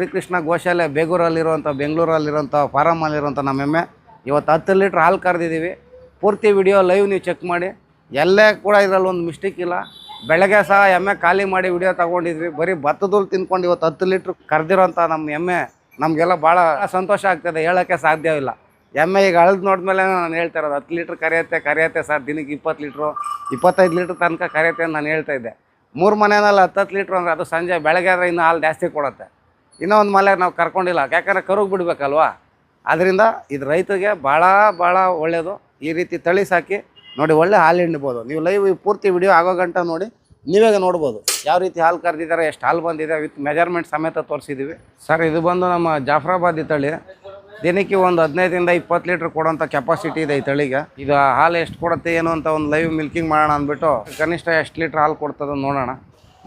ಶ್ರೀಕೃಷ್ಣ ಗೋಶಾಲೆ ಬೇಗೂರಲ್ಲಿರುವಂಥ, ಬೆಂಗಳೂರಲ್ಲಿರುವಂಥ ಫಾರಮಲ್ಲಿರುವಂಥ ನಮ್ಮ ಎಮ್ಮೆ, ಇವತ್ತು ಹತ್ತು ಲೀಟ್ರ್ ಹಾಲು ಕರೆದಿದ್ದೀವಿ. ಪೂರ್ತಿ ವಿಡಿಯೋ ಲೈವ್ ನೀವು ಚೆಕ್ ಮಾಡಿ. ಎಲ್ಲೇ ಕೂಡ ಇದರಲ್ಲಿ ಒಂದು ಮಿಸ್ಟೇಕ್ ಇಲ್ಲ. ಬೆಳಗ್ಗೆ ಸಹ ಎಮ್ಮೆ ಖಾಲಿ ಮಾಡಿ ವಿಡಿಯೋ ತಗೊಂಡಿದ್ವಿ. ಬರೀ ಭತ್ತದಲ್ಲಿ ತಿನ್ಕೊಂಡು ಇವತ್ತು ಹತ್ತು ಲೀಟ್ರ್ ಕರೆದಿರೋಂಥ ನಮ್ಮ ಎಮ್ಮೆ, ನಮಗೆಲ್ಲ ಭಾಳ ಸಂತೋಷ ಆಗ್ತದೆ. ಹೇಳೋಕ್ಕೆ ಸಾಧ್ಯವಿಲ್ಲ ಎಮ್ಮೆ ಈಗ ಅಳ್ದು ನೋಡಿದ್ಮೇಲೆ ನಾನು ಹೇಳ್ತಾ ಇರೋದು, ಹತ್ತು ಲೀಟ್ರ್ ಕರೆಯುತ್ತೆ ಕರೆಯುತ್ತೆ ಸರ್, ದಿನಕ್ಕೆ ಇಪ್ಪತ್ತು ಲೀಟ್ರು, ಇಪ್ಪತ್ತೈದು ಲೀಟ್ರ್ ತನಕ ಕರೆಯುತ್ತೆ ನಾನು ಹೇಳ್ತಾ ಇದ್ದೆ. ಮೂರು ಮನೆಯಲ್ಲಿ ಹತ್ತತ್ತು ಲೀಟ್ರ್ ಅಂದರೆ ಅದು ಸಂಜೆ, ಬೆಳಗ್ಗೆ ಆದರೆ ಇನ್ನೂ ಹಾಲು ಜಾಸ್ತಿ ಕೊಡುತ್ತೆ. ಇನ್ನೂ ಒಂದು ಮಲೆ ನಾವು ಕರ್ಕೊಂಡಿಲ್ಲ. ಯಾಕಂದರೆ ಕರುಗೆ ಬಿಡಬೇಕಲ್ವಾ? ಅದರಿಂದ ಇದು ರೈತರಿಗೆ ಭಾಳ ಭಾಳ ಒಳ್ಳೆಯದು ಈ ರೀತಿ ತಳಿ ಸಾಕಿ ನೋಡಿ ಒಳ್ಳೆ ಹಾಲು ಹಿಂಡ್ಬೋದು. ನೀವು ಲೈವ್ ಪೂರ್ತಿ ವಿಡಿಯೋ ಆಗೋ ಗಂಟ ನೋಡಿ ನೀವೇ ನೋಡ್ಬೋದು. ಯಾವ ರೀತಿ ಹಾಲು ಕರೆದಿದ್ದಾರೆ, ಎಷ್ಟು ಹಾಲು ಬಂದಿದೆ ವಿತ್ ಮೆಜರ್ಮೆಂಟ್ ಸಮೇತ ತೋರಿಸಿದ್ದೀವಿ ಸರ್, ಇದು ಬಂದು ನಮ್ಮ ಜಾಫ್ರಾಬಾದಿ ತಳಿ. ದಿನಕ್ಕೆ ಒಂದು ಹದಿನೈದರಿಂದ ಇಪ್ಪತ್ತು ಲೀಟ್ರ್ ಕೊಡೋಂಥ ಕೆಪಾಸಿಟಿ ಇದೆ ಈ ತಳಿಗೆ. ಇದು ಹಾಲು ಎಷ್ಟು ಕೊಡುತ್ತೆ, ಏನು ಅಂತ ಒಂದು ಲೈವ್ ಮಿಲ್ಕಿಂಗ್ ಮಾಡೋಣ ಅಂದ್ಬಿಟ್ಟು ಕನಿಷ್ಠ ಎಷ್ಟು ಲೀಟ್ರ್ ಹಾಲು ಕೊಡ್ತದೆ ನೋಡೋಣ.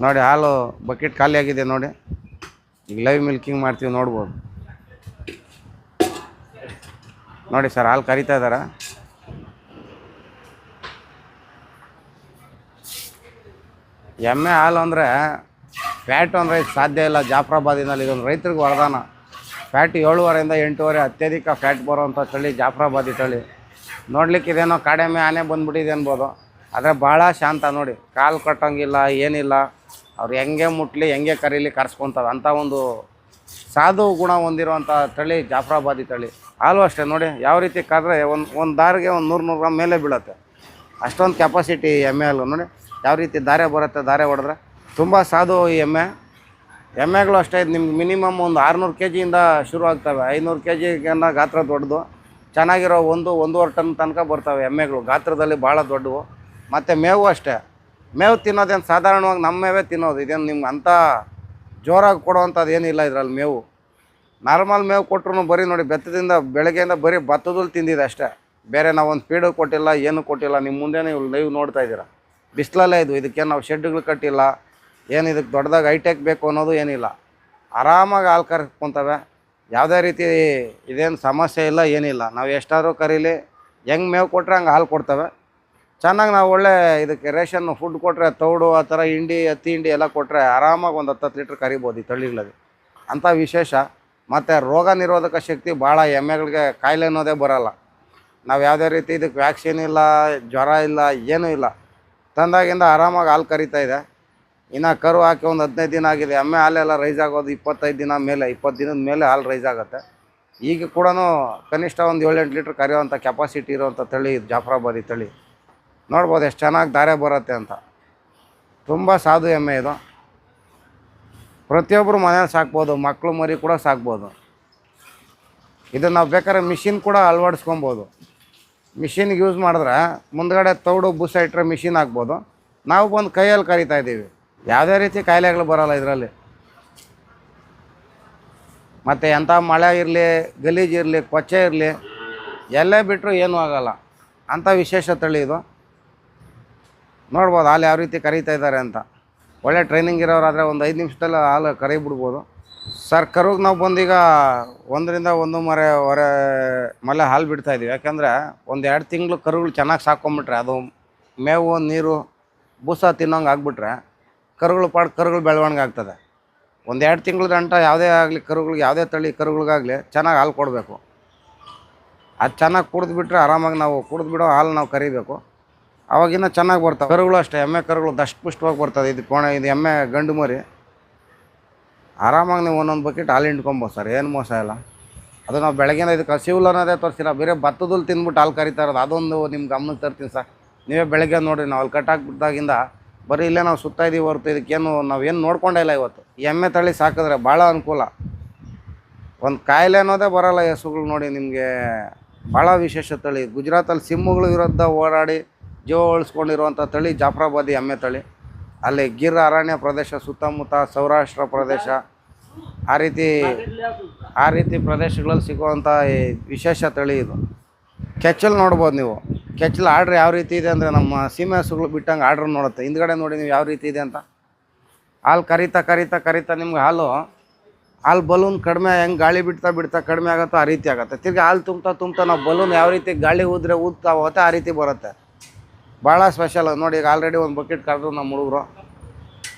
ನೋಡಿ ಹಾಲು ಬಕೆಟ್ ಖಾಲಿ ಆಗಿದೆ ನೋಡಿ. ಈಗ ಲೈವ್ ಮಿಲ್ಕಿಂಗ್ ಮಾಡ್ತೀವಿ, ನೋಡ್ಬೋದು. ನೋಡಿ ಸರ್, ಹಾಲು ಕರಿತಾ ಇದ್ದಾರಾ ಎಮ್ಮೆ ಹಾಲು ಅಂದರೆ ಫ್ಯಾಟು ಅಂದರೆ ಸಾಧ್ಯ ಇಲ್ಲ. ಜಾಫ್ರಾಬಾದಿನಲ್ಲಿ ಇದೊಂದು ರೈತರಿಗೆ ವರದಾನ. ಫ್ಯಾಟ್ ಏಳುವರೆಯಿಂದ ಎಂಟೂವರೆ ಅತ್ಯಧಿಕ ಫ್ಯಾಟ್ ಬರುವಂಥ ತಳಿ ಜಾಫ್ರಾಬಾದಿ ತಳಿ. ನೋಡ್ಲಿಕ್ಕೆ ಇದೇನೋ ಕಾಡೆಮ್ಮೆ ಆನೆ ಬಂದ್ಬಿಟ್ಟಿದೆ ಅನ್ಬೋದು. ಆದರೆ ಭಾಳ ಶಾಂತ ನೋಡಿ. ಕಾಲು ಕಟ್ಟೋಂಗಿಲ್ಲ, ಏನಿಲ್ಲ. ಅವ್ರು ಹೆಂಗೆ ಮುಟ್ಲಿ, ಹೆಂಗೆ ಕರೀಲಿ ಕರ್ಸ್ಕೊತವೆ ಅಂಥ ಒಂದು ಸಾಧು ಗುಣ ಹೊಂದಿರುವಂಥ ತಳಿ, ಜಾಫ್ರಾಬಾದಿ ತಳಿ. ಹಾಲು ಅಷ್ಟೇ, ನೋಡಿ, ಯಾವ ರೀತಿ ಕರೆದ್ರೆ ಒಂದು ಒಂದು ದಾರಿಗೆ ಒಂದು ನೂರು ನೂರು ಗ್ರಾಮ್ ಮೇಲೆ ಬೀಳುತ್ತೆ. ಅಷ್ಟೊಂದು ಕೆಪಾಸಿಟಿ ಎಮ್ಮೆ ಅಲ್ಲ ನೋಡಿ, ಯಾವ ರೀತಿ ದಾರೆ ಬರುತ್ತೆ, ದಾರೆ ಹೊಡೆದ್ರೆ. ತುಂಬ ಸಾಧು ಈ ಎಮ್ಮೆ. ಎಮ್ಮೆಗಳು ಅಷ್ಟೇ, ನಿಮ್ಗೆ ಮಿನಿಮಮ್ ಒಂದು ಆರುನೂರು ಕೆ ಜಿಯಿಂದ ಶುರು ಆಗ್ತವೆ. ಐನೂರು ಕೆ ಜಿಗನ್ನ ಗಾತ್ರ ದೊಡ್ಡದು. ಚೆನ್ನಾಗಿರೋ ಒಂದು, ಒಂದೂವರೆ ಟನ್ ತನಕ ಬರ್ತವೆ ಎಮ್ಮೆಗಳು. ಗಾತ್ರದಲ್ಲಿ ಭಾಳ ದೊಡ್ಡವು. ಮತ್ತು ಮೇವು ಅಷ್ಟೇ. ಮೇವು ತಿನ್ನೋದೇನು ಸಾಧಾರಣವಾಗಿ ನಮ್ಮ ಮೇವೇ ತಿನ್ನೋದು. ಇದೇನು ನಿಮ್ಗೆ ಅಂಥ ಜೋರಾಗಿ ಕೊಡೋವಂಥದ್ದು ಏನಿಲ್ಲ ಇದರಲ್ಲಿ ಮೇವು. ನಾರ್ಮಲ್ ಮೇವು ಕೊಟ್ಟರು ಬರೀ ನೋಡಿ ಬೆತ್ತದಿಂದ ಬೆಳಗ್ಗೆಯಿಂದ ಬರೀ ಭತ್ತದಲ್ಲಿ ತಿಂದಿದೆ ಅಷ್ಟೇ. ಬೇರೆ ನಾವು ಒಂದು ಫೀಡು ಕೊಟ್ಟಿಲ್ಲ, ಏನು ಕೊಟ್ಟಿಲ್ಲ. ನಿಮ್ಮ ಮುಂದೆ ನೀವು ಲೈವ್ ನೋಡ್ತಾ ಇದ್ದೀರಾ? ಬಿಸಿಲಲ್ಲೇ ಇದು. ಇದಕ್ಕೆ ನಾವು ಶೆಡ್ಗಳು ಕಟ್ಟಿಲ್ಲ. ಏನು ಇದಕ್ಕೆ ದೊಡ್ಡದಾಗಿ ಹೈಟೆಕ್ ಬೇಕು ಅನ್ನೋದು ಏನಿಲ್ಲ. ಆರಾಮಾಗಿ ಹಾಲು ಕರ್ಕೊಂತವೆ. ಯಾವುದೇ ರೀತಿ ಇದೇನು ಸಮಸ್ಯೆ ಇಲ್ಲ, ಏನಿಲ್ಲ. ನಾವು ಎಷ್ಟಾದರೂ ಕರೀಲಿ. ಹೆಂಗೆ ಮೇವು ಕೊಟ್ಟರೆ ಹಂಗೆ ಹಾಲು ಕೊಡ್ತವೆ. ಚೆನ್ನಾಗಿ ನಾವು ಒಳ್ಳೆ ಇದಕ್ಕೆ ರೇಷನ್ ಫುಡ್ ಕೊಟ್ಟರೆ ತೌಡು, ಆ ಥರ ಹಿಂಡಿ, ಹತ್ತಿ ಹಿಂಡಿ ಎಲ್ಲ ಕೊಟ್ಟರೆ ಆರಾಮಾಗಿ ಒಂದು ಹತ್ತು ಲೀಟ್ರ್ ಕರಿಬೋದು ಈ ತಳ್ಳಿಗಳಲ್ಲಿ ಅಂಥ ವಿಶೇಷ. ಮತ್ತು ರೋಗ ನಿರೋಧಕ ಶಕ್ತಿ ಭಾಳ ಎಮ್ಮೆಗಳಿಗೆ ಕಾಯಿಲೆ ಅನ್ನೋದೇ ಬರೋಲ್ಲ. ನಾವು ಯಾವುದೇ ರೀತಿ ಇದಕ್ಕೆ ವ್ಯಾಕ್ಸಿನ್ ಇಲ್ಲ, ಜ್ವರ ಇಲ್ಲ, ಏನೂ ಇಲ್ಲ. ತಂದಾಗಿಂದ ಆರಾಮಾಗಿ ಹಾಲು ಕರಿತಾ ಇದೆ. ಇನ್ನು ಕರು ಹಾಕಿ ಒಂದು ಹದಿನೈದು ದಿನ ಆಗಿದೆ. ಎಮ್ಮೆ ಹಾಲೆಲ್ಲ ರೈಸ್ ಆಗೋದು ಇಪ್ಪತ್ತೈದು ದಿನ ಮೇಲೆ, ಇಪ್ಪತ್ತು ದಿನದ ಮೇಲೆ ಹಾಲು ರೈಸ್ ಆಗುತ್ತೆ. ಈಗ ಕೂಡ ಕನಿಷ್ಠ ಒಂದು ಏಳೆಂಟು ಲೀಟ್ರ್ ಕರೆಯುವಂಥ ಕೆಪಾಸಿಟಿ ಇರುವಂಥ ತಳಿ ಇದು ಜಾಫ್ರಾಬಾದಿ ತಳಿ. ನೋಡ್ಬೋದು ಎಷ್ಟು ಚೆನ್ನಾಗಿ ದಾರೆ ಬರುತ್ತೆ ಅಂತ. ತುಂಬ ಸಾಧು ಎಮ್ಮೆ ಇದು. ಪ್ರತಿಯೊಬ್ಬರು ಮನೇಲಿ ಸಾಕ್ಬೋದು ಮಕ್ಕಳು ಮರಿ ಕೂಡ ಸಾಕ್ಬೋದು. ಇದನ್ನು ನಾವು ಬೇಕಾದ್ರೆ ಮಿಷಿನ್ ಕೂಡ ಅಳವಡಿಸ್ಕೊಬೋದು. ಮಿಷಿನ್ಗೆ ಯೂಸ್ ಮಾಡಿದ್ರೆ ಮುಂದ್ಗಡೆ ತೌಡು, ಬುಸ ಇಟ್ಟರೆ ಮಿಷಿನ್ ಹಾಕ್ಬೋದು. ನಾವು ಬಂದು ಕೈಯಲ್ಲಿ ಕರಿತಾ ಇದ್ದೀವಿ. ಯಾವುದೇ ರೀತಿ ಕಾಯಿಲೆಗಳು ಬರೋಲ್ಲ ಇದರಲ್ಲಿ. ಮತ್ತು ಎಂಥ ಮಳೆ ಇರಲಿ, ಗಲೀಜು ಇರಲಿ, ಕೊಚ್ಚೆ ಇರಲಿ, ಎಲ್ಲೇ ಬಿಟ್ಟರು ಏನೂ ಆಗೋಲ್ಲ. ಅಂಥ ವಿಶೇಷ ತಳಿ ಇದು. ನೋಡ್ಬೋದು ಹಾಲು ಯಾವ ರೀತಿ ಕರೀತಾ ಇದ್ದಾರೆ ಅಂತ. ಒಳ್ಳೆ ಟ್ರೈನಿಂಗ್ ಇರೋರಾದರೆ ಒಂದು ಐದು ನಿಮಿಷದಲ್ಲಿ ಹಾಲು ಕರಿ ಬಿಡ್ಬೋದು ಸರ್ ಕರುಗೆ ನಾವು ಬಂದೀಗ ಒಂದರಿಂದ ಒಂದು ಮರೆ ಹೊರೆ ಮಲೆ ಹಾಲು ಬಿಡ್ತಾ ಇದ್ದೀವಿ ಯಾಕೆಂದರೆ ಒಂದು ಎರಡು ತಿಂಗಳು ಕರುಗಳು ಚೆನ್ನಾಗಿ ಸಾಕೊಂಬಿಟ್ರೆ ಅದು ಮೇವು, ನೀರು, ಬೂಸ ತಿನ್ನೋಂಗೆ ಆಗಿಬಿಟ್ರೆ ಕರುಗಳು ಪಾಡು ಕರುಗಳು ಬೆಳವಣಿಗೆ ಆಗ್ತದೆ. ಒಂದು ಎರಡು ತಿಂಗಳ ಗಂಟ ಯಾವುದೇ ಆಗಲಿ ಕರುಗಳಿಗೆ ಯಾವುದೇ ತಳಿ ಕರುಗಳಿಗಾಗಲಿ ಚೆನ್ನಾಗಿ ಹಾಲು ಕೊಡಬೇಕು. ಅದು ಚೆನ್ನಾಗಿ ಕುಡಿದ್ಬಿಟ್ರೆ ಆರಾಮಾಗಿ ನಾವು ಕುಡಿದ್ಬಿಡೋ ಹಾಲು ನಾವು ಕರಿಬೇಕು. ಅವಾಗಿನ್ನ ಚೆನ್ನಾಗಿ ಬರ್ತವೆ. ಕರುಗಳು ಅಷ್ಟೇ, ಎಮ್ಮೆ ಕರುಗಳು ದಷ್ಟ ಪುಷ್ಟವಾಗಿ ಬರ್ತದೆ. ಇದು ಕೋಣೆ, ಇದು ಎಮ್ಮೆ ಗಂಡು ಮರಿ. ಆರಾಮಾಗಿ ನೀವು ಒಂದೊಂದು ಬಕೆಟ್ ಹಾಲು ಹಿಂಡ್ಕೊಬೋದು ಸರ್, ಏನು ಮೋಸ ಇಲ್ಲ. ಅದು ನಾವು ಬೆಳಗ್ಗೆ ಇದು ಹಸಿವುಲ್ಲ ಅನ್ನೋದೇ ತೋರಿಸಿಲ್ಲ, ಬೇರೆ ಭತ್ತದಲ್ಲಿ ತಿಂದ್ಬಿಟ್ಟು ಹಾಲು ಕರಿತಾ ಇರೋದು, ಅದೊಂದು ನಿಮ್ಮ ಗಮನಕ್ಕೆ ತರ್ತೀನಿ ಸರ್. ನೀವೇ ಬೆಳಗ್ಗೆ ನೋಡಿರಿ, ನಾವು ಅಲ್ಲಿ ಕಟ್ಟಾಕ್ಬಿಟ್ಟಾಗಿಂದ ಬರೀ ಇಲ್ಲೇ ನಾವು ಸುತ್ತಾ ಇದೀವಿ ಹೊರತು, ಇದಕ್ಕೇನು ನಾವೇನು ನೋಡ್ಕೊಂಡೇ ಇಲ್ಲ ಇವತ್ತು. ಎಮ್ಮೆ ತಳಿ ಸಾಕಿದ್ರೆ ಭಾಳ ಅನುಕೂಲ. ಒಂದು ಕಾಯಿಲೆ ಅನ್ನೋದೇ ಬರೋಲ್ಲ ಹೆಸುಗಳು ನೋಡಿ ನಿಮಗೆ ಭಾಳ ವಿಶೇಷ ತಳಿ. ಗುಜರಾತಲ್ಲಿ ಸಿಮ್ಮುಗಳ ವಿರುದ್ಧ ಓಡಾಡಿ ಜೀವ ಉಳಿಸ್ಕೊಂಡಿರುವಂಥ ತಳಿ, ಜಾಫ್ರಾಬಾದಿ ಎಮ್ಮೆ ತಳಿ. ಅಲ್ಲಿ ಗಿರ್ ಅರಣ್ಯ ಪ್ರದೇಶ, ಸುತ್ತಮುತ್ತ ಸೌರಾಷ್ಟ್ರ ಪ್ರದೇಶ. ಆ ರೀತಿ ಆ ರೀತಿ ಪ್ರದೇಶಗಳಲ್ಲಿ ಸಿಗುವಂಥ ವಿಶೇಷ ತಳಿ ಇದು. ಕೆಚ್ಚಲು ನೋಡ್ಬೋದು ನೀವು. ಕೆಚ್ಚಲು ಆರ್ಡ್ರ್ ಯಾವ ರೀತಿ ಇದೆ ಅಂದರೆ ನಮ್ಮ ಸೀಮೆ ಹಸುಗಳು ಬಿಟ್ಟಂಗೆ ಆರ್ಡ್ರ್ ನೋಡುತ್ತೆ. ಹಿಂದ್ಗಡೆ ನೋಡಿ ನೀವು ಯಾವ ರೀತಿ ಇದೆ ಅಂತ. ಹಾಲು ಕರಿತಾ ಕರಿತಾ ಕರಿತಾ ನಿಮ್ಗೆ ಹಾಲು ಹಾಲು ಬಲೂನ್ ಕಡಿಮೆ ಹೆಂಗೆ ಗಾಳಿ ಬಿಡ್ತಾ ಬಿಡ್ತಾ ಕಡಿಮೆ ಆಗುತ್ತೋ ಆ ರೀತಿ ಆಗುತ್ತೆ. ತಿರ್ಗಿ ಹಾಲು ತುಂಬ್ತಾ ತುಂಬ್ತಾ ನಾವು ಬಲೂನ್ ಯಾವ ರೀತಿ ಗಾಳಿ ಊದ್ರೆ ಊದ್ತಾ ಹೋಗುತ್ತೆ ಆ ರೀತಿ ಬರುತ್ತೆ. ಭಾಳ ಸ್ಪೆಷಲ್ ನೋಡಿ, ಈಗ ಆಲ್ರೆಡಿ ಒಂದು ಬಕೆಟ್ ಕರೆದ್ರು ನಮ್ಮ ಹುಡುಗರು.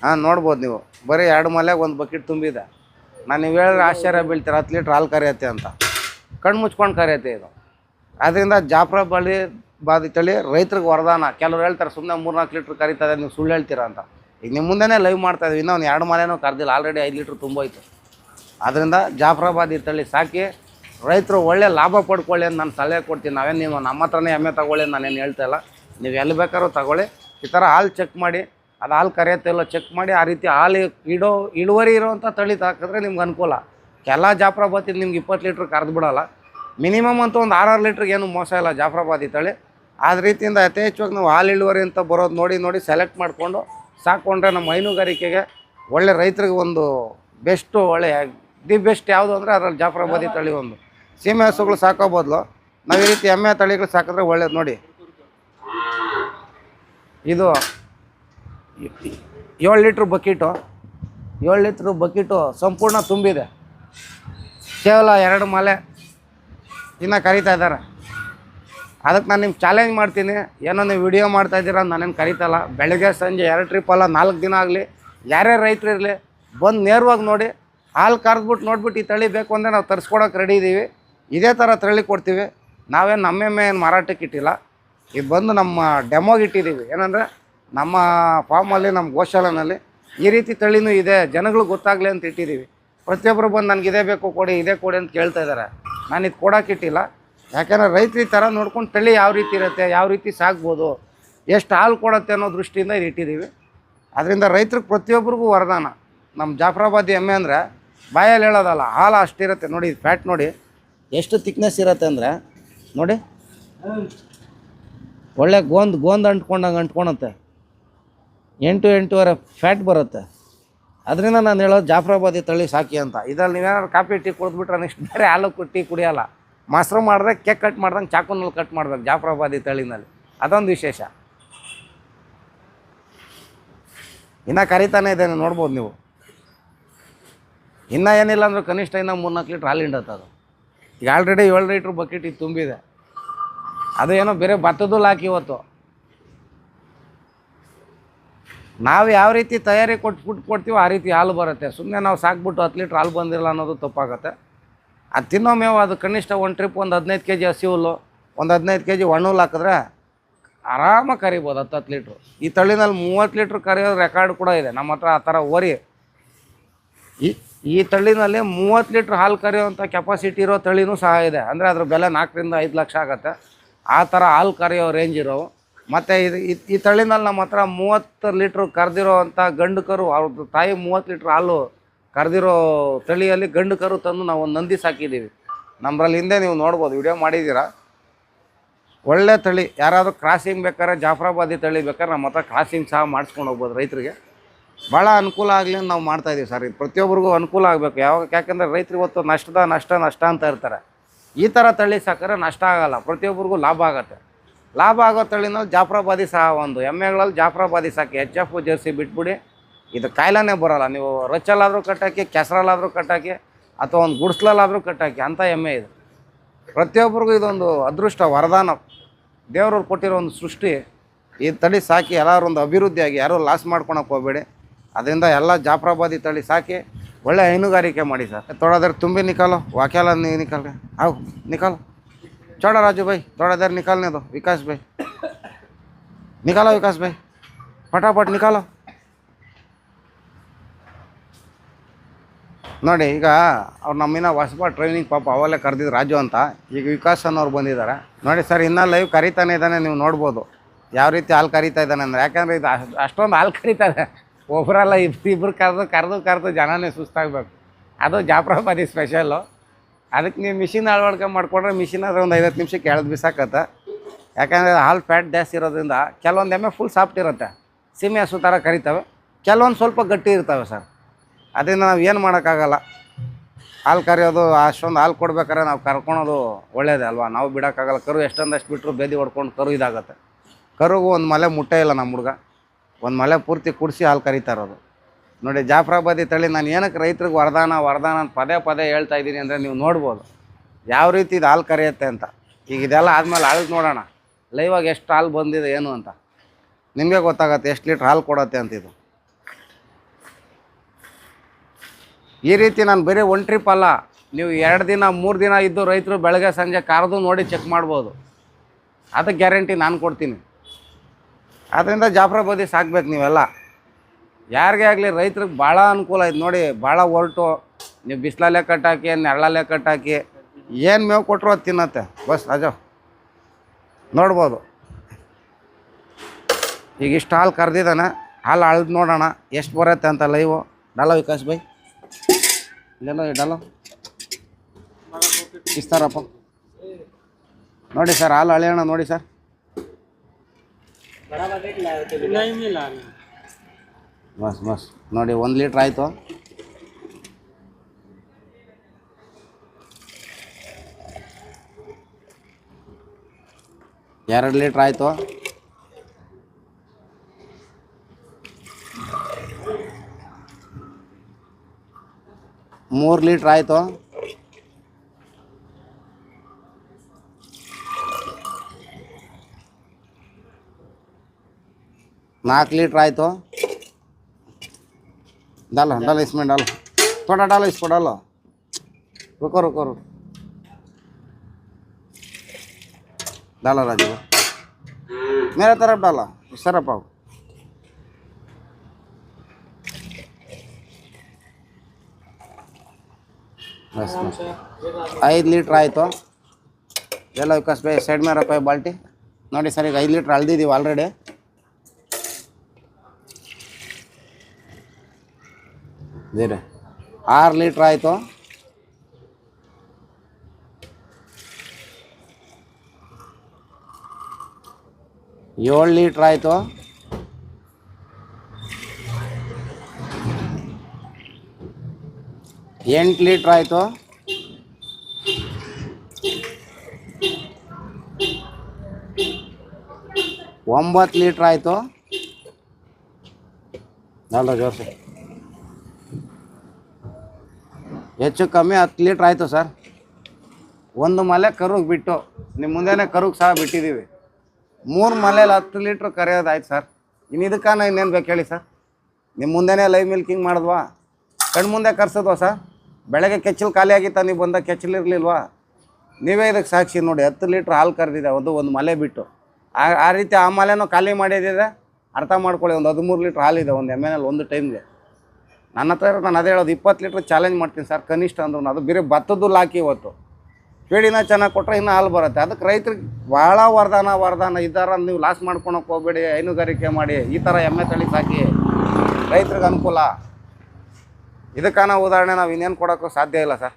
ಹಾಂ, ನೋಡ್ಬೋದು ನೀವು. ಬರೀ ಎರಡು ಮಲೆಗೆ ಒಂದು ಬಕೆಟ್ ತುಂಬಿದೆ. ನಾನು ನೀವು ಹೇಳಿದ್ರೆ ಆಶ್ಚರ್ಯ ಬೀಳ್ತೀರ. ಹತ್ತು ಲೀಟ್ರ್ ಹಾಲು ಕರೆಯತ್ತೆ ಅಂತ. ಕಣ್ಣು ಮುಚ್ಕೊಂಡು ಕರೆಯತ್ತೆ ಇದು. ಅದರಿಂದ ಜಾಫ್ರಾಬಾದಿ ಬಾದಿ ತಳಿ ರೈತರಿಗೆ ವರದಾನ. ಕೆಲವ್ರು ಹೇಳ್ತಾರೆ ಸುಮ್ಮನೆ ಮೂರ್ನಾಲ್ಕು ಲೀಟ್ರ್ ಕರಿತದೆ ನೀವು ಸುಳ್ಳು ಹೇಳ್ತೀರಾ ಅಂತ. ಈಗ ನಿಮ್ಮ ಮುಂದೆನೇ ಲೈವ್ ಮಾಡ್ತಾ ಇದ್ದೀವಿ ಇನ್ನೂ ಒಂದು ಎರಡು ಮಲೆನೂ ಕರೆದಿಲ್ಲ. ಆಲ್ರೆಡಿ ಐದು ಲೀಟ್ರ್ ತುಂಬೋಯ್ತು. ಅದರಿಂದ ಜಾಫ್ರಾಬಾದಿ ತಳ್ಳಿ ಸಾಕಿ, ರೈತರು ಒಳ್ಳೆ ಲಾಭ ಪಡ್ಕೊಳ್ಳಿ ಅಂತ ನಾನು ಸಲಹೆ ಕೊಡ್ತೀನಿ. ನಾವೇನು ನೀವು ನಮ್ಮ ಹತ್ರನೇ ಎಮ್ಮೆ ತಗೊಳ್ಳಿ ನಾನೇನು ಹೇಳ್ತಾ ಇಲ್ಲ. ನೀವು ಎಲ್ಲಿ ಬೇಕಾದ್ರೂ ತಗೊಳ್ಳಿ. ಈ ಥರ ಹಾಲು ಚೆಕ್ ಮಾಡಿ, ಅದು ಹಾಲು ಕರೆಯುತ್ತೆ ಇಲ್ಲೋ ಚೆಕ್ ಮಾಡಿ, ಆ ರೀತಿ ಹಾಲು ಇಡೋ, ಇಳುವರಿ ಇರೋವಂಥ ತಳಿ ಹಾಕಿದ್ರೆ ನಿಮ್ಗೆ ಅನುಕೂಲ. ಎಲ್ಲ ಜಾಫ್ರಾಬಾದಿ ನಿಮ್ಗೆ ಇಪ್ಪತ್ತು ಲೀಟ್ರ್ ಕರೆದು ಬಿಡೋಲ್ಲ. ಮಿನಿಮಮ್ ಅಂತೂ ಒಂದು ಆರಾರು ಲೀಟ್ರಿಗೆ ಏನು ಮೋಸ ಇಲ್ಲ ಜಾಫ್ರಾಬಾದಿ ತಳಿ. ಆ ರೀತಿಯಿಂದ ಯಥೇಚ್ಛವಾಗಿ ನಾವು ಹಾಲು ಇಳುವರಿ ಅಂತ ಬರೋದು ನೋಡಿ ನೋಡಿ ಸೆಲೆಕ್ಟ್ ಮಾಡಿಕೊಂಡು ಸಾಕೊಂಡ್ರೆ ನಮ್ಮ ಹೈನುಗಾರಿಕೆಗೆ ಒಳ್ಳೆ ರೈತರಿಗೆ ಒಂದು ಬೆಸ್ಟು ಒಳ್ಳೆ ದಿ ಬೆಸ್ಟ್ ಯಾವುದು ಅಂದರೆ ಅದರಲ್ಲಿ ಜಾಫ್ರಾಬಾದಿ ತಳಿ ಒಂದು. ಸೀಮೆ ಹಸುಗಳು ಸಾಕೋ ಬದಲು ನಾವು ಈ ರೀತಿ ಎಮ್ಮೆ ತಳಿಗಳು ಸಾಕಿದ್ರೆ ಒಳ್ಳೇದು ನೋಡಿ. ಇದು ಏಳು ಲೀಟ್ರ್ ಬಕೀಟು, ಏಳು ಲೀಟ್ರ್ ಬಕೀಟು ಸಂಪೂರ್ಣ ತುಂಬಿದೆ. ಕೇವಲ ಎರಡು ಮಾಲೆ ಇನ್ನೂ ಕರೀತಾ ಇದ್ದಾರೆ. ಅದಕ್ಕೆ ನಾನು ನಿಮ್ಗೆ ಚಾಲೆಂಜ್ ಮಾಡ್ತೀನಿ. ಏನೋ ನೀವು ವಿಡಿಯೋ ಮಾಡ್ತಾ ಇದ್ದೀರಾ ನಾನೇನು ಕರಿತಲ್ಲ ಬೆಳಗ್ಗೆ, ಸಂಜೆ ಎರಡು ಟ್ರಿಪ್ ಅಲ್ಲ, ನಾಲ್ಕು ದಿನ ಆಗಲಿ, ಯಾರ್ಯಾರು ರೈತರು ಇರಲಿ, ಬಂದು ನೇರವಾಗಿ ನೋಡಿ, ಹಾಲು ಕರೆದ್ಬಿಟ್ಟು ನೋಡ್ಬಿಟ್ಟು ಈ ತಳಿ ಬೇಕು ಅಂದರೆ ನಾವು ತರಿಸ್ಕೊಡೋಕೆ ರೆಡಿ ಇದ್ದೀವಿ ಇದೇ ಥರ ತಳಿ ಕೊಡ್ತೀವಿ. ನಾವೇನು ನಮ್ಮೆಮ್ಮೆ ಏನು ಮಾರಾಟಕ್ಕೆ ಇಟ್ಟಿಲ್ಲ. ಇದು ಬಂದು ನಮ್ಮ ಡೆಮೋಗೆ ಇಟ್ಟಿದ್ದೀವಿ. ಏನಂದರೆ ನಮ್ಮ ಫಾರ್ಮಲ್ಲಿ ನಮ್ಮ ಗೋಶಾಲೆನಲ್ಲಿ ಈ ರೀತಿ ತಳಿನೂ ಇದೆ, ಜನಗಳು ಗೊತ್ತಾಗಲಿ ಅಂತ ಇಟ್ಟಿದ್ದೀವಿ. ಪ್ರತಿಯೊಬ್ಬರು ಬಂದು ನನಗೆ ಇದೇ ಬೇಕು ಕೊಡಿ, ಇದೇ ಕೊಡಿ ಅಂತ ಕೇಳ್ತಾ ಇದ್ದಾರೆ. ನಾನು ಇದು ಕೊಡೋಕ್ಕಿಟ್ಟಿಲ್ಲ ಯಾಕೆಂದರೆ ರೈತರು ಈ ಥರ ನೋಡ್ಕೊಂಡು ತಳಿ ಯಾವ ರೀತಿ ಇರುತ್ತೆ, ಯಾವ ರೀತಿ ಸಾಗ್ಬೋದು, ಎಷ್ಟು ಹಾಲು ಕೊಡುತ್ತೆ ಅನ್ನೋ ದೃಷ್ಟಿಯಿಂದ ಇದು ಇಟ್ಟಿದ್ದೀವಿ. ಅದರಿಂದ ರೈತರಿಗೆ ಪ್ರತಿಯೊಬ್ಬರಿಗೂ ವರದಾನ. ನಮ್ಮ ಜಾಫ್ರಾಬಾದಿ ಎಮ್ಮೆ ಅಂದರೆ ಬಾಯಲ್ಲಿ ಹೇಳೋದಲ್ಲ, ಹಾಲು ಅಷ್ಟಿರುತ್ತೆ. ನೋಡಿ ಫ್ಯಾಟ್ ನೋಡಿ, ಎಷ್ಟು ತಿಕ್ನೆಸ್ ಇರುತ್ತೆ ಅಂದರೆ, ನೋಡಿ. ಒಳ್ಳೆ ಗೋಂದ್ ಗೋಂದ್ ಅಂಟ್ಕೊಂಡಂಗೆ ಅಂಟ್ಕೊಳತ್ತೆ ಎಂಟು ಎಂಟೂವರೆ ಫ್ಯಾಟ್ ಬರುತ್ತೆ. ಅದರಿಂದ ನಾನು ಹೇಳೋದು ಜಾಫ್ರಾಬಾದಿ ತಳಿ ಸಾಕಿ ಅಂತ. ಇದ್ರಲ್ಲಿ ನೀವೇನಾದ್ರು ಕಾಫಿ, ಟೀ ಕುಡಿದ್ಬಿಟ್ರೆ ನೆಕ್ಸ್ಟ್ ಬೇರೆ ಹಾಲು ಟೀ ಕುಡಿಯೋಲ್ಲ. ಮೊಸರು ಮಾಡಿದ್ರೆ ಕೇಕ್ ಕಟ್ ಮಾಡ್ದಂಗೆ ಚಾಕುನಲ್ಲಿ ಕಟ್ ಮಾಡ್ಬೇಕು ಜಾಫ್ರಾಬಾದಿ ತಳಿನಲ್ಲಿ ಅದೊಂದು ವಿಶೇಷ. ಇನ್ನು ಕರಿತಾನೆ ಇದೆ ನೋಡ್ಬೋದು ನೀವು. ಇನ್ನೂ ಏನಿಲ್ಲ ಅಂದ್ರೆ ಕನಿಷ್ಠ ಇನ್ನೂ ಮೂರ್ನಾಲ್ಕು ಲೀಟ್ರ್ ಹಾಲು ಹಿಂಡತ್ತೆ ಅದು. ಈಗ ಆಲ್ರೆಡಿ ಏಳು ಲೀಟ್ರ್ ಬಕೆಟ್ ಇದು ತುಂಬಿದೆ. ಅದು ಏನೋ ಬೇರೆ ಬತ್ತದು ಹಾಕಿ ಇವತ್ತು. ನಾವು ಯಾವ ರೀತಿ ತಯಾರಿ ಕೊಟ್ಟು ಫುಡ್ ಕೊಡ್ತೀವೋ ಆ ರೀತಿ ಹಾಲು ಬರುತ್ತೆ. ಸುಮ್ಮನೆ ನಾವು ಸಾಕ್ಬಿಟ್ಟು ಹತ್ತು ಲೀಟ್ರ್ ಹಾಲು ಬಂದಿರಲ್ಲ ಅನ್ನೋದು ತಪ್ಪಾಗುತ್ತೆ. ಅದು ತಿನ್ನೋ ಮೇವು ಅದು ಕನಿಷ್ಠ ಒಂದು ಟ್ರಿಪ್ ಒಂದು ಹದಿನೈದು ಕೆ ಜಿ ಹಸಿ ಹುಲ್ಲು, ಒಂದು ಹದಿನೈದು ಕೆ ಜಿ ಒಣ ಹಾಕಿದ್ರೆ ಆರಾಮಾಗಿ ಕರಿಬೋದು ಹತ್ತು ಹತ್ತು ಲೀಟ್ರು. ಈ ತಳ್ಳಿನಲ್ಲಿ ಮೂವತ್ತು ಲೀಟ್ರ್ ಕರೆಯೋದು ರೆಕಾರ್ಡ್ ಕೂಡ ಇದೆ. ನಮ್ಮ ಹತ್ರ ಆ ಥರ ಓರಿ. ಈ ಈ ತಳ್ಳಿನಲ್ಲಿ ಮೂವತ್ತು ಲೀಟ್ರ್ ಹಾಲು ಕರೆಯುವಂಥ ಕೆಪಾಸಿಟಿ ಇರೋ ತಳಿನೂ ಸಹ ಇದೆ. ಅಂದರೆ ಅದ್ರ ಬೆಲೆ ನಾಲ್ಕರಿಂದ ಐದು ಲಕ್ಷ ಆಗುತ್ತೆ. ಆ ಥರ ಹಾಲು ಕರೆಯೋ ರೇಂಜ್ ಇರೋವು. ಮತ್ತು ಇದು ಈ- ತಳಿನಲ್ಲಿ ನಮ್ಮ ಹತ್ರ ಮೂವತ್ತು ಲೀಟ್ರ್ ಕರೆದಿರೋ ಅಂಥ ಗಂಡು ಕರು ಅವ್ರದ್ದು ತಾಯಿ ಮೂವತ್ತು ಲೀಟ್ರ್ ಹಾಲು ಕರೆದಿರೋ ತಳಿಯಲ್ಲಿ ಗಂಡು ಕರು ತಂದು ನಾವು ಒಂದು ನಂದಿ ಸಾಕಿದ್ದೀವಿ. ನಮ್ಮರಲ್ಲಿ ಹಿಂದೆ ನೀವು ನೋಡ್ಬೋದು ವಿಡಿಯೋ ಮಾಡಿದ್ದೀರಾ? ಒಳ್ಳೆ ತಳಿ, ಯಾರಾದರೂ ಕ್ರಾಸಿಂಗ್ ಬೇಕಾದ್ರೆ, ಜಾಫ್ರಾಬಾದಿ ತಳಿ ಬೇಕಾದ್ರೆ ನಮ್ಮ ಹತ್ರ ಕ್ರಾಸಿಂಗ್ ಸಹ ಮಾಡಿಸ್ಕೊಂಡು ಹೋಗ್ಬೋದು ರೈತರಿಗೆ. ಭಾಳ ಅನುಕೂಲ ಆಗಲಿ ಅಂತ ನಾವು ಮಾಡ್ತಾಯಿದ್ದೀವಿ ಸರ್. ಇದು ಪ್ರತಿಯೊಬ್ಬರಿಗೂ ಅನುಕೂಲ ಆಗಬೇಕು. ಯಾವಾಗ ಯಾಕೆಂದರೆ ರೈತರು ಇವತ್ತು ನಷ್ಟದ ನಷ್ಟ ನಷ್ಟ ಅಂತ ಇರ್ತಾರೆ. ಈ ಥರ ತಳಿ ಸಾಕಿದ್ರೆ ನಷ್ಟ ಆಗಲ್ಲ. ಪ್ರತಿಯೊಬ್ಬರಿಗೂ ಲಾಭ ಆಗುತ್ತೆ. ಲಾಭ ಆಗೋ ತಳಿನಲ್ಲಿ ಜಾಫ್ರಾಬಾದಿ ಸಹ ಒಂದು. ಎಮ್ಮೆಗಳಲ್ಲಿ ಜಾಫ್ರಾಬಾದಿ ಸಾಕಿ. ಎಚ್ ಎಫ್ ಜರ್ಸಿ ಬಿಟ್ಬಿಡಿ. ಇದು ಕಾಯಿಲೆನೇ ಬರೋಲ್ಲ. ನೀವು ರೊಚ್ಚಲ್ಲಾದರೂ ಕಟ್ಟಾಕಿ, ಕೆಸರಲ್ಲಾದರೂ ಕಟ್ಟಾಕಿ, ಅಥವಾ ಒಂದು ಗುಡ್ಸ್ಲಲ್ಲಾದರೂ ಕಟ್ಟಾಕಿ, ಅಂಥ ಎಮ್ಮೆ ಇದು. ಪ್ರತಿಯೊಬ್ಬರಿಗೂ ಇದೊಂದು ಅದೃಷ್ಟ, ವರದಾನ. ದೇವ್ರವ್ರು ಕೊಟ್ಟಿರೋ ಒಂದು ಸೃಷ್ಟಿ. ಈ ತಳಿ ಸಾಕಿ ಎಲ್ಲರೂ ಒಂದು ಅಭಿವೃದ್ಧಿಯಾಗಿ ಯಾರೂ ಲಾಸ್ ಮಾಡ್ಕೊಳಕ್ಕೆ ಹೋಗಬೇಡಿ. ಅದರಿಂದ ಎಲ್ಲ ಜಾಫ್ರಾಬಾದಿ ತಳಿ ಸಾಕಿ ಒಳ್ಳೆ ಹೈನುಗಾರಿಕೆ ಮಾಡಿ ಸರ್. ತೊಡೋದ್ರೆ ತುಂಬಿ ನಿಕಾಲು, ವಾಕ್ಯಾಲ ನಿಕಾಲ್ಗೆ. ಅವು ನಿಕಾಲು. ಚೋಡ ರಾಜು ಭಾಯ್ ತೊಡೋದ್ರ ನಿಕಾಲ್ನೇದು ವಿಕಾಸ್ ಭಾಯ್ ನಿಕಾಲ ವಿಕಾಸ್ ಭಾಯ್ ಪಟಾಪಟ್ ನಿಕಾಲೋ. ನೋಡಿ, ಈಗ ಅವ್ರು ನಮ್ಮಿನ ಹೊಸಬ ಟ್ರೈನಿಂಗ್ ಪಾಪ ಅವಲ್ಲೇ ಕರೆದಿದ್ದು ರಾಜು ಅಂತ, ಈಗ ವಿಕಾಸ್ ಅನ್ನೋರು ಬಂದಿದ್ದಾರೆ ನೋಡಿ ಸರ್, ಇನ್ನೂ ಲೈವ್ ಕರಿತಾನೆ ಇದ್ದಾನೆ ನೀವು ನೋಡ್ಬೋದು. ಯಾವ ರೀತಿ ಹಾಲು ಕರಿತಾ ಇದ್ದಾನೆ ಅಂದರೆ, ಯಾಕೆಂದರೆ ಇದು ಅಷ್ಟೊಂದು ಹಾಲು ಕರಿತಾರೆ ಒಬ್ಬರಲ್ಲ ಇಬ್ರು ಕರೆದು ಕರೆದು ಕರೆದು ಜನನೇ ಸುಸ್ತಾಗಬೇಕು. ಅದು ಜಾಫ್ರಾಬಾದಿ ಸ್ಪೆಷಲ್ಲು ಅದಕ್ಕೆ ನೀವು ಮಿಷಿನ್ ಅಳವಡಿಕೆ ಮಾಡಿಕೊಂಡ್ರೆ ಮಿಷಿನ್ ಆದರೆ ಒಂದು ಐವತ್ತು ನಿಮಿಷಕ್ಕೆ ಎಳೆದು ಬಿಸಾಕತ್ತೆ. ಯಾಕಂದರೆ ಹಾಲು ಫ್ಯಾಟ್ ಜಾಸ್ತಿ ಇರೋದ್ರಿಂದ ಕೆಲವೊಂದು ಎಮ್ಮೆ ಫುಲ್ ಸಾಫ್ಟ್ ಇರುತ್ತೆ. ಸೀಮೆ ಹಸು ಥರ ಕರಿತವೆ. ಕೆಲವೊಂದು ಸ್ವಲ್ಪ ಗಟ್ಟಿ ಇರ್ತವೆ ಸರ್ ಅದರಿಂದ ನಾವು ಏನು ಮಾಡೋಕ್ಕಾಗಲ್ಲ. ಹಾಲು ಕರೆಯೋದು, ಅಷ್ಟೊಂದು ಹಾಲು ಕೊಡ್ಬೇಕಾದ್ರೆ ನಾವು ಕರ್ಕೊಳೋದು ಒಳ್ಳೇದೇ ಅಲ್ವಾ? ನಾವು ಬಿಡೋಕ್ಕಾಗಲ್ಲ. ಕರು ಎಷ್ಟೊಂದಷ್ಟು ಬಿಟ್ಟರು ಬೇದಿ ಹೊಡ್ಕೊಂಡು ಕರು ಇದಾಗುತ್ತೆ. ಕರುಗೂ ಒಂದು ಮಲೆ ಮುಟ್ಟೇ ಇಲ್ಲ ನಮ್ಮ ಹುಡುಗ. ಒಂದು ಮಲೆ ಪೂರ್ತಿ ಕುಡಿಸಿ ಹಾಲು ಕರಿತಾ ಇರೋದು. ನೋಡಿ, ಜಾಫ್ರಾಬಾದಿ ತಳಿ ನಾನು ಏನಕ್ಕೆ ರೈತರಿಗೆ ವರದಾನ ವರದಾನ ಅಂತ ಪದೇ ಪದೇ ಹೇಳ್ತಾ ಇದ್ದೀನಿ ಅಂದರೆ ನೀವು ನೋಡ್ಬೋದು. ಯಾವ ರೀತಿ ಇದು ಹಾಲು ಕರೆಯುತ್ತೆ ಅಂತ. ಈಗ ಇದೆಲ್ಲ ಆದಮೇಲೆ ಹಾಲು ನೋಡೋಣ. ಲೈವಾಗಿ ಎಷ್ಟು ಹಾಲು ಬಂದಿದೆ, ಏನು ಅಂತ. ನಿಮಗೆ ಗೊತ್ತಾಗತ್ತೆ ಎಷ್ಟು ಲೀಟ್ರ್ ಹಾಲು ಕೊಡತ್ತೆ ಅಂತ ಇದು. ಈ ರೀತಿ ನಾನು ಬರೀ ಒನ್ ಟ್ರಿಪ್ ಅಲ್ಲ, ನೀವು ಎರಡು ದಿನ, ಮೂರು ದಿನ ಇದ್ದು ರೈತರು ಬೆಳಗ್ಗೆ, ಸಂಜೆ ಕಾರದು ನೋಡಿ ಚೆಕ್ ಮಾಡ್ಬೋದು. ಅದಕ್ಕೆ ಗ್ಯಾರಂಟಿ ನಾನು ಕೊಡ್ತೀನಿ. ಆದ್ದರಿಂದ ಜಾಫ್ರಾಬಾದಿ ಸಾಕ್ಬೇಕು ನೀವೆಲ್ಲ. ಯಾರಿಗೇ ಆಗಲಿ ರೈತ್ರಿಗೆ ಭಾಳ ಅನುಕೂಲ ಐತೆ ನೋಡಿ, ಭಾಳ ಹೊರಟು. ನೀವು ಬಿಸಿಲಲ್ಲೇ ಕಟ್ಟಾಕಿ ನೆರಳಲ್ಲೇ ಕಟ್ಟಾಕಿ, ಏನು ಮೇವು ಕೊಟ್ಟರು ಅದು ತಿನ್ನತ್ತೆ. ಬಸ್, ರಾಜ. ನೋಡ್ಬೋದು. ಈಗ ಇಷ್ಟು ಹಾಲು ಕರೆದಿದ್ದಾನೆ, ಹಾಲು ಅಳ್ದು ನೋಡೋಣ, ಎಷ್ಟು ಬರುತ್ತೆ ಅಂತ ಲೈವು ಡಲ ವಿಕಾಸ್ ಬೈ ಇಲ್ಲೆಲ್ಲ ಡಾಲೋ? ಇಸ್ತಾರಪ್ಪ. ನೋಡಿ ಸರ್, ಹಾಲು ಅಳೆಯೋಣ, ನೋಡಿ ಸರ್. ಬಸ್ ಬಸ್ ನೋಡಿ ಒಂದು ಲೀಟ್ರ್ ಆಯಿತು. ಎರಡು ಲೀಟ್ರ್ ಆಯಿತು. ಮೂರು ಲೀಟ್ರ್ ಆಯಿತು. ನಾಲ್ಕು ಲೀಟ್ರ್ ಆಯಿತು डालो डालो इसमें डालो थोड़ा डालो इसको डालो रुको रुको रुको डालो राजू मेरे तरफ डालो इस तरफ आओ बस बस ಐದು ಲೀಟ್ರ್ ಆಯಿತು ಎಲ್ಲ ವಿಕಾಸ್ ಬೈ ಸೈಡ್ ಮೇಲೆ ರೂಪಾಯಿ ಬಾಲ್ಟಿ ನೋಡಿ ಸರ್ ಈಗ ಐದು ಲೀಟ್ರ್ ಅಳ್ದಿದ್ದೀವಿ ಆಲ್ರೆಡಿ ಬೇರೆ ಆರು ಲೀಟ್ರ್ ಆಯಿತು. ಏಳು ಲೀಟ್ರ್ ಆಯಿತು. ಎಂಟು ಲೀಟ್ರ್ ಆಯಿತು. ಒಂಬತ್ತು ಲೀಟ್ರ್ ಆಯಿತು. ಅಲ್ಲ ಜೋರ್ಸಿ ಹೆಚ್ಚು ಕಮ್ಮಿ ಹತ್ತು ಲೀಟ್ರ್ ಆಯಿತು ಸರ್. ಒಂದು ಮಲೆ ಕರುಗೆ ಬಿಟ್ಟು ನಿಮ್ಮ ಮುಂದೆನೇ ಕರುಗೆ ಸಹ ಬಿಟ್ಟಿದ್ದೀವಿ ಮೂರು ಮಲೆಯಲ್ಲಿ ಹತ್ತು ಲೀಟ್ರ್ ಕರೆಯೋದಾಯ್ತು ಸರ್. ಇನ್ನು ಇದಕ್ಕಾನ ಇನ್ನೇನು ಬೇಕು ಹೇಳಿ ಸರ್? ನಿಮ್ಮ ಮುಂದೆನೇ ಲೈವ್ ಮಿಲ್ಕಿಂಗ್ ಮಾಡಿದ್ವಾ? ಕಣ್ಣು ಮುಂದೆ ಕರ್ಸಿದ್ವಾ ಸರ್? ಬೆಳಗ್ಗೆ ಕೆಚ್ಚಲು ಖಾಲಿ ಆಗಿತ್ತ ನೀವು ಬಂದಾಗ ಕೆಚ್ಚಲಿರಲಿಲ್ವಾ ನೀವೇ ಇದಕ್ಕೆ ಸಾಕ್ಷಿ ನೋಡಿ, ಹತ್ತು ಲೀಟ್ರ್ ಹಾಲು ಕರೆದಿದೆ, ಅದು ಒಂದು ಮಲೆ ಬಿಟ್ಟು. ಆ ಆ ರೀತಿ ಆ ಮಲೆನೂ ಖಾಲಿ ಮಾಡಿದ್ದಿದೆ ಅರ್ಥ ಮಾಡ್ಕೊಳ್ಳಿ, ಒಂದು ಹದಿಮೂರು ಲೀಟ್ರ್ ಹಾಲಿದೆ ಒಂದು ಎಂ ಎಲ್ ಒಂದು ಟೈಮ್ಗೆ. ನನ್ನ ಹತ್ರ ನಾನು ಅದೇ ಹೇಳೋದು, ಇಪ್ಪತ್ತು ಲೀಟ್ರ್ ಚಾಲೆಂಜ್ ಮಾಡ್ತೀನಿ ಸರ್, ಕನಿಷ್ಠ ಅಂದ್ರೂ ಅದು ಬೇರೆ ಭತ್ತದ್ದು ಲಾಕಿ ಇವತ್ತು. ಪೇಡಿನ ಚೆನ್ನಾಗಿ ಕೊಟ್ಟರೆ ಇನ್ನೂ ಹಾಲು ಬರುತ್ತೆ. ಅದಕ್ಕೆ ರೈತರಿಗೆ ಭಾಳ ವರದಾನ ವರದಾನ. ಈ ನೀವು ಲಾಸ್ ಮಾಡ್ಕೊಳಕ್ಕೆ ಹೋಗ್ಬೇಡಿ, ಹೈನುಗಾರಿಕೆ ಮಾಡಿ, ಈ ಥರ ಎಮ್ಮೆ ತಳಿ ಸಾಕಿ. ರೈತರಿಗೆ ಅನುಕೂಲ. ಇದಕ್ಕಾನ ಉದಾಹರಣೆ ನಾವು ಇನ್ನೇನು ಕೊಡೋಕ್ಕೂ ಸಾಧ್ಯ ಇಲ್ಲ ಸರ್.